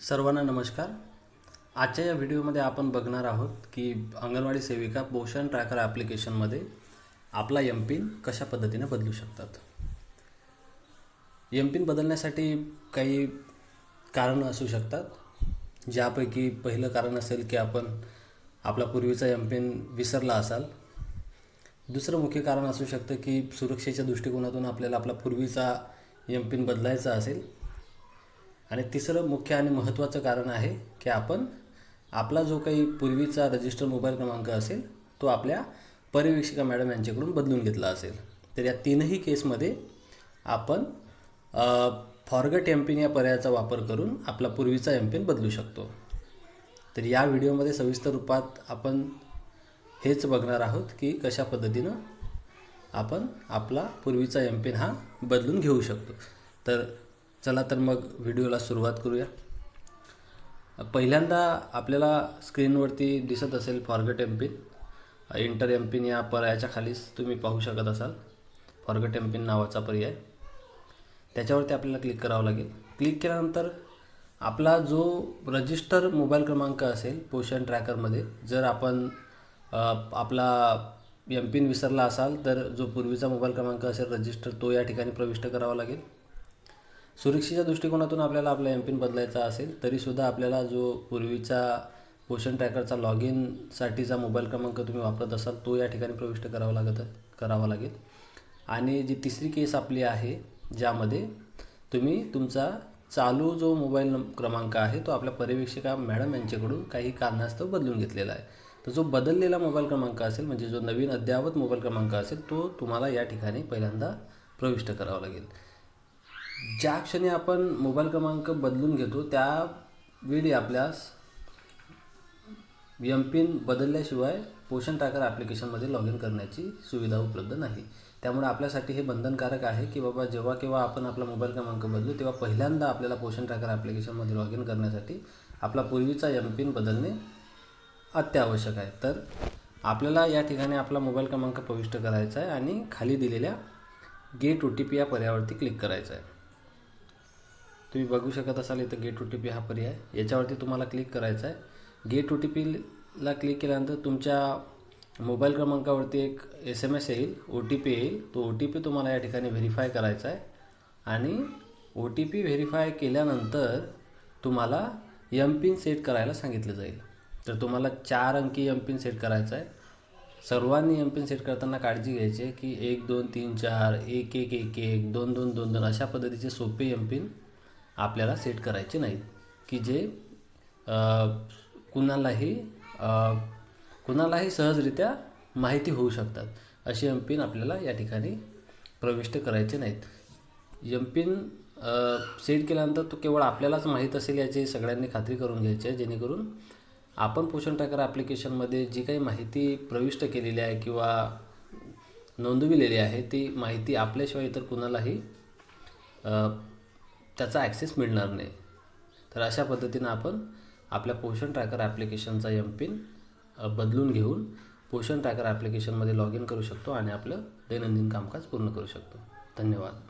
सर्वांना नमस्कार. आजच्या या व्हिडिओमध्ये आपण बघणार आहोत की अंगणवाडी सेविका पोषण ट्रॅकर ॲप्लिकेशनमध्ये आपला एम पिन कशा पद्धतीने बदलू शकतात. एम पिन बदलण्यासाठी काही कारणं असू शकतात. ज्यापैकी पहिलं कारण असेल की आपण आपला पूर्वीचा एम पिन विसरला असाल. दुसरं मुख्य कारण असू शकतं की सुरक्षेच्या दृष्टिकोनातून आपल्याला आपला पूर्वीचा एम पिन बदलायचा असेल. आणि तिसरं मुख्य आणि महत्त्वाचं कारण आहे की आपण आपला जो काही पूर्वीचा रजिस्टर मोबाईल क्रमांक असेल तो आपल्या पर्यवेक्षिका मॅडम यांच्याकडून बदलून घेतला असेल. तर या तीनही केसमध्ये आपण फॉरगट एम पिन या पर्यायाचा वापर करून आपला पूर्वीचा एम पिन बदलू शकतो. तर या व्हिडिओमध्ये सविस्तर रूपात आपण हेच बघणार आहोत की कशा पद्धतीनं आपण आपला पूर्वीचा एम पिन हा बदलून घेऊ शकतो. तर चला तर मग व्हिडिओला सुरुवात करूया. पहिल्यांदा आपल्याला स्क्रीनवरती दिसत असेल forgot M PIN enter M PIN या पर्यायाच्या खालीच तुम्ही पाहू शकत असाल. फॉरगट एम पिन नावाचा पर्याय. त्याच्यावरती आपल्याला क्लिक करावं लागेल. क्लिक केल्यानंतर आपला जो रजिस्टर मोबाईल क्रमांक असेल पोषण ट्रॅकरमध्ये जर आपण आपला एम पिन विसरला असाल तर जो पूर्वीचा मोबाईल क्रमांक असेल रजिस्टर तो या ठिकाणी प्रविष्ट करावा लागेल. सुरक्षेच्या दृष्टिकोनातून आपल्याला आपला एम पिन बदलायचा असेल तरीसुद्धा आपल्याला जो पूर्वीचा पोषण ट्रॅकरचा लॉग इनसाठीचा मोबाईल क्रमांक तुम्ही वापरत असाल तो या ठिकाणी प्रविष्ट करावा लागत करावा लागेल. आणि जी तिसरी केस आपली आहे ज्यामध्ये तुम्ही तुमचा चालू जो मोबाईल क्रमांक आहे तो आपल्या पर्यवेक्षिका मॅडम यांच्याकडून काही कारणास्तव बदलून घेतलेला आहे. तर जो बदललेला मोबाईल क्रमांक असेल म्हणजे जो नवीन अद्ययावत मोबाईल क्रमांक असेल तो तुम्हाला या ठिकाणी पहिल्यांदा प्रविष्ट करावा लागेल. ज्या क्षणी आपण मोबाईल क्रमांक बदलून घेतो त्यावेळी आपल्यास एम पिन बदलल्याशिवाय पोषण ट्रॅकर ॲप्लिकेशनमध्ये लॉग इन करण्याची सुविधा उपलब्ध नाही. त्यामुळे आपल्यासाठी हे बंधनकारक आहे की बाबा जेव्हा केव्हा आपण आपला मोबाईल क्रमांक बदलू तेव्हा पहिल्यांदा आपल्याला पोषण ट्रॅकर ॲप्लिकेशनमध्ये लॉग इन करण्यासाठी आपला पूर्वीचा एम पिन बदलणे अत्यावश्यक आहे. तर आपल्याला या ठिकाणी आपला मोबाईल क्रमांक प्रविष्ट करायचा आहे आणि खाली दिलेल्या गेट ओ टी पी या पर्यायावरती क्लिक करायचं आहे. तुम्ही बघू शकत असाल इथं गेट ओ टी पी हा पर्याय. याच्यावरती तुम्हाला क्लिक करायचा आहे. गेट ओ टी पीला क्लिक केल्यानंतर तुमच्या मोबाईल क्रमांकावरती एक एस एम एस येईल ओ टी पी येईल. तो ओ टी पी तुम्हाला या ठिकाणी व्हेरीफाय करायचा आहे. आणि ओ टी पी व्हेरीफाय केल्यानंतर तुम्हाला एम पिन सेट करायला सांगितलं जाईल. तर तुम्हाला चार अंकी एम पिन सेट करायचा आहे. सर्वांनी एम पिन सेट करताना काळजी घ्यायची आहे की एक दोन तीन चार एक एक एक एक दोन दोन दोन दोन अशा पद्धतीचे सोपे एम पिन आपल्याला सेट करायचे नाहीत. की जे कुणालाही कुणालाही सहजरित्या माहिती होऊ शकतात. असे एम पिन आपल्याला या ठिकाणी प्रविष्ट करायचे नाहीत. एम पिन सेट केल्यानंतर तो केवळ आपल्यालाच माहीत असेल याची सगळ्यांनी खात्री करून घ्यायची आहे. जेणेकरून आपण पोषण ट्रॅकर ॲप्लिकेशनमध्ये जी काही माहिती प्रविष्ट केलेली आहे किंवा नोंदविलेली आहे ती माहिती आपल्याशिवाय इतर कुणालाही त्याचा ॲक्सेस मिळणार नाही. तर अशा पद्धतीनं आपण आपल्या पोषण ट्रॅकर ॲप्लिकेशनचा एम पिन बदलून घेऊन पोषण ट्रॅकर ॲप्लिकेशनमध्ये लॉग इन करू शकतो आणि आपलं दैनंदिन कामकाज पूर्ण करू शकतो. धन्यवाद.